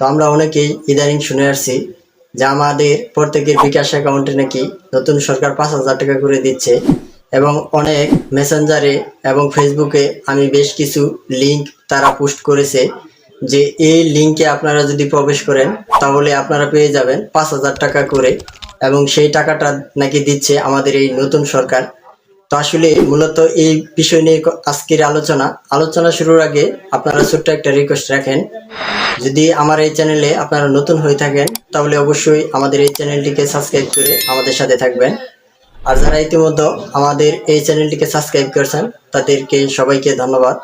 তো আমরা অনেকেই ইদানিং শুনে আসছি যে আমাদের প্রত্যেকের বিকাশ অ্যাকাউন্টে নাকি নতুন সরকার পাঁচ হাজার টাকা করে দিচ্ছে এবং অনেক মেসেঞ্জারে এবং ফেসবুকে আমি বেশ কিছু লিংক তারা পোস্ট করেছে যে এই লিঙ্কে আপনারা যদি প্রবেশ করেন তাহলে আপনারা পেয়ে যাবেন পাঁচ হাজার টাকা করে এবং সেই টাকাটা নাকি দিচ্ছে আমাদের এই নতুন সরকার। তো আসলে মূলত এই বিষয় নিয়ে আজকের আলোচনা। আলোচনা শুরুর আগে আপনারা ছোট্ট একটা রিকোয়েস্ট রাখেন। যদি আমার এই চ্যানেলে আপনারা নতুন হয়ে থাকেন, তাহলে অবশ্যই আমাদের এই চ্যানেলটিকে সাবস্ক্রাইব করে আমাদের সাথে থাকবেন। আর যারা ইতিমধ্যে আমাদের এই চ্যানেলটিকে সাবস্ক্রাইব করেছেন, তাদেরকে সবাইকে ধন্যবাদ।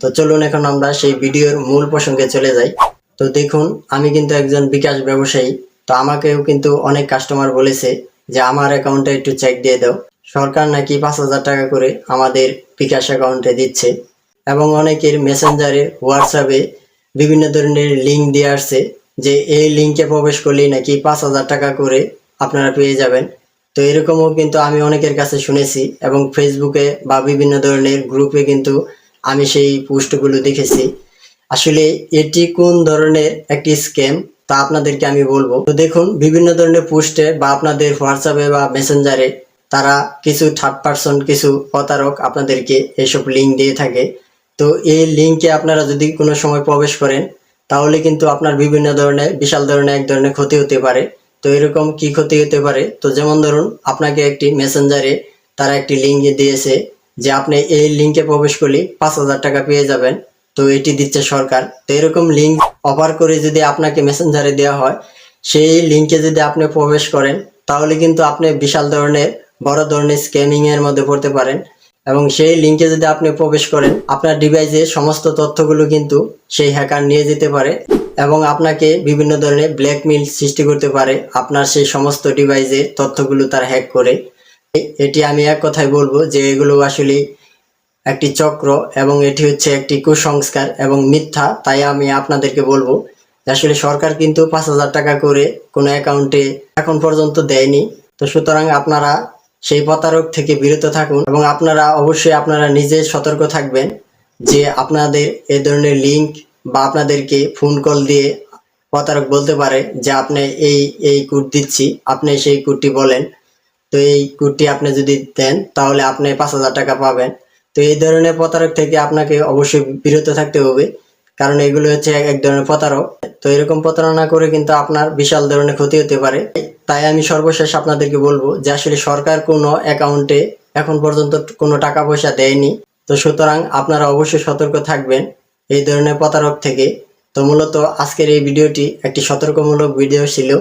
তো চলুন এখন আমরা সেই ভিডিওর মূল প্রসঙ্গে চলে যাই। তো দেখুন, আমি কিন্তু একজন বিকাশ ব্যবসায়ী। তো আমাকেও কিন্তু অনেক কাস্টমার বলেছে যে, আমার অ্যাকাউন্টে একটু চেক দিয়ে দাও। সরকার নাকি পাঁচ হাজার টাকা করে আমাদের বিকাশ অ্যাকাউন্টে দিচ্ছে। এবং অনেকের মেসেঞ্জারে হোয়াটসঅ্যাপে বিভিন্ন ধরনের লিঙ্ক দিয়ে আসছে যে এই লিঙ্কে প্রবেশ করলেই নাকি পাঁচ হাজার টাকা করে আপনারা পেয়ে যাবেন। তো এরকমও কিন্তু আমি অনেকের কাছে শুনেছি এবং ফেসবুকে বা বিভিন্ন ধরনের গ্রুপে কিন্তু আমি সেই পোস্টগুলো দেখেছি। আসলে এটি কোন ধরনের একটি স্ক্যাম তা আপনাদেরকে আমি বলব। তো দেখুন, বিভিন্ন ধরনের পোস্টে বা আপনাদের হোয়াটসঅ্যাপে বা মেসেঞ্জারে তারা কিছু থার্ড পার্সন কিছু প্রতারক আপনাদেরকে এইসব লিঙ্ক দিয়ে থাকে। তো এই লিঙ্কে আপনারা যদি কোনো সময় প্রবেশ করেন, তাহলে কিন্তু আপনার বিভিন্ন ধরনের, বিশাল ধরনের এক ধরনের ক্ষতি হতে পারে। তো এরকম কি ক্ষতি হতে পারে? তো যেমন ধরুন, আপনাকে একটি মেসেঞ্জারে তারা একটি লিঙ্ক দিয়েছে যে আপনি এই লিঙ্কে প্রবেশ করলে পাঁচ হাজার টাকা পেয়ে যাবেন। তো এটি দিচ্ছে সরকার। তো এরকম লিঙ্ক অফার করে যদি আপনাকে মেসেঞ্জারে দেওয়া হয়, সেই লিঙ্কে যদি আপনি প্রবেশ করেন, তাহলে কিন্তু আপনি বিশাল ধরনের বড় ধরনের স্ক্যামিং এর মধ্যে পড়তে পারেন এবং সেই লিঙ্কে যদি আপনি প্রবেশ করেন, আপনার ডিভাইসে সমস্ত তথ্যগুলো কিন্তু সেই হ্যাকার নিয়ে যেতে পারে এবং আপনাকে বিভিন্ন ধরনের ব্ল্যাকমেইল সৃষ্টি করতে পারে আপনার সেই সমস্ত ডিভাইসের তথ্যগুলো তারা হ্যাক করে। এটি আমি এক কথায় বলব যে এগুলো আসলে একটি চক্র এবং এটি হচ্ছে একটি কুসংস্কার এবং মিথ্যা, তাই আমি আপনাদেরকে বলব আসলে সরকার কিন্তু পাঁচ হাজার টাকা করে কোনো অ্যাকাউন্টে এখন পর্যন্ত দেয়নি। তো সুতরাং আপনারা সেই প্রতারক থেকে বিরত থাকুন এবং আপনারা অবশ্যই আপনারা নিজে সতর্ক থাকবেন যে আপনাদের এ ধরনের লিংক বা আপনাদেরকে ফোন কল দিয়ে প্রতারক বলতে পারে যে, আপনি এই এই কোড দিচ্ছি। আপনি সেই কোডটি বলেন। তো এই কোডটি আপনি যদি দেন, তাহলে আপনি পাঁচ হাজার টাকা পাবেন। তো এই ধরনের প্রতারক থেকে আপনাকে অবশ্যই বিরত থাকতে হবে। কারণ এগুলো হচ্ছে এক- ধরনের প্রতারক। তো এরকম প্রতারণা করে কিন্তু আপনার বিশাল ধরনের ক্ষতি হতে পারে। তাই আমি সর্বশেষ আপনাদেরকে বলব যে আসলে সরকার কোনো অ্যাকাউন্টে এখন পর্যন্ত কোনো টাকা পয়সা দেয়নি। তো সুতরাং আপনারা অবশ্যই সতর্ক থাকবেন এই ধরনের প্রতারক থেকে। তো মূলত আজকের এই ভিডিওটি একটি সতর্কমূলক ভিডিও ছিল।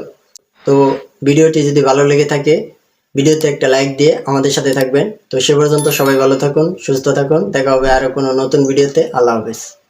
তো ভিডিওটি যদি ভালো লেগে থাকে, ভিডিওতে একটা লাইক দিয়ে আমাদের সাথে থাকবেন। তো সে পর্যন্ত সবাই ভালো থাকুন, সুস্থ থাকুন। দেখা হবে আরও কোনো নতুন ভিডিওতে। আল্লাহ হাফেজ।